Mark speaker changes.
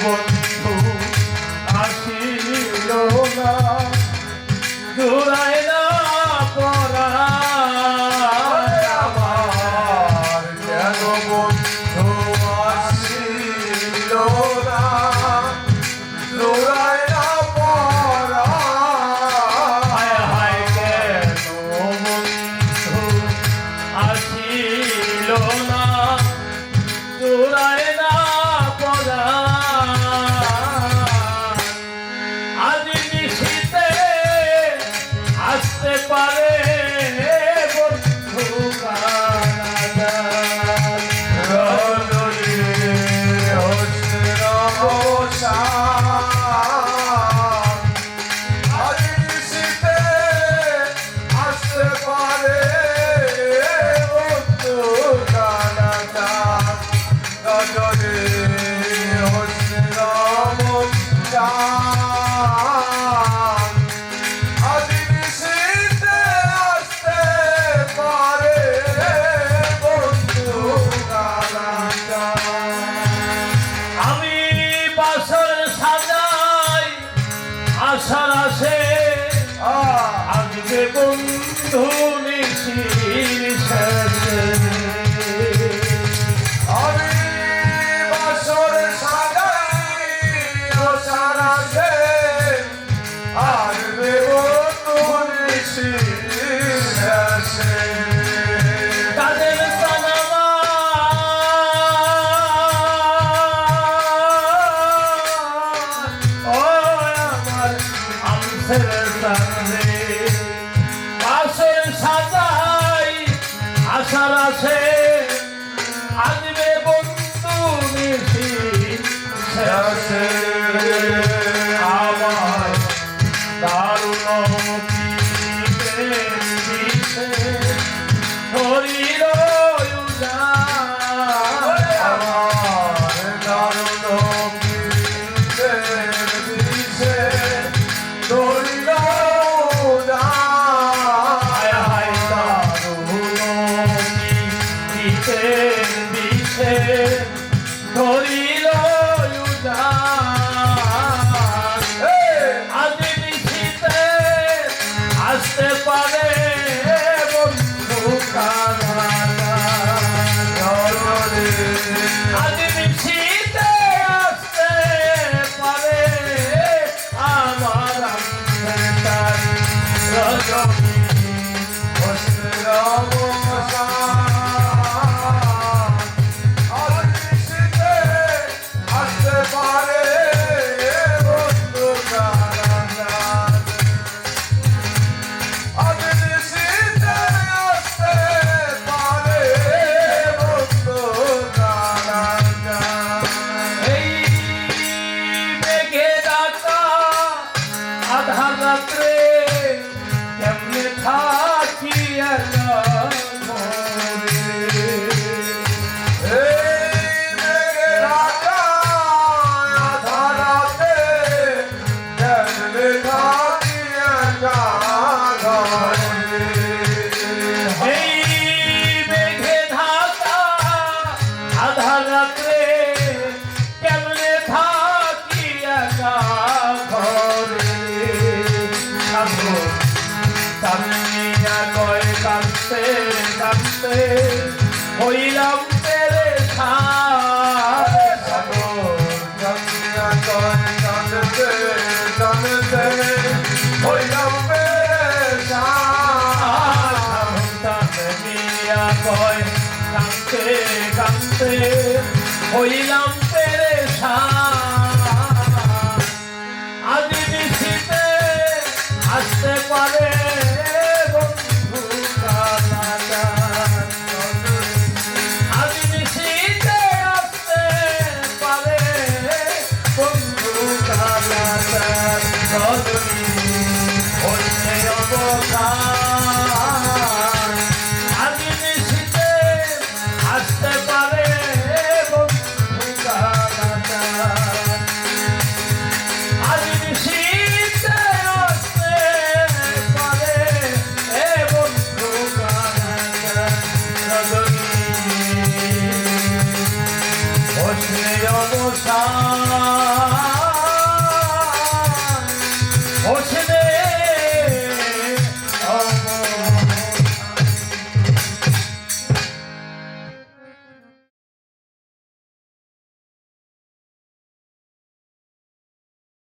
Speaker 1: love. આવા દારૂનો পারে বন্ধু কারাগার দিয়া কয় কাঁদতে কাঁদতে হইলাম পেরে আজি নিশিতে আসতে পারে Oh,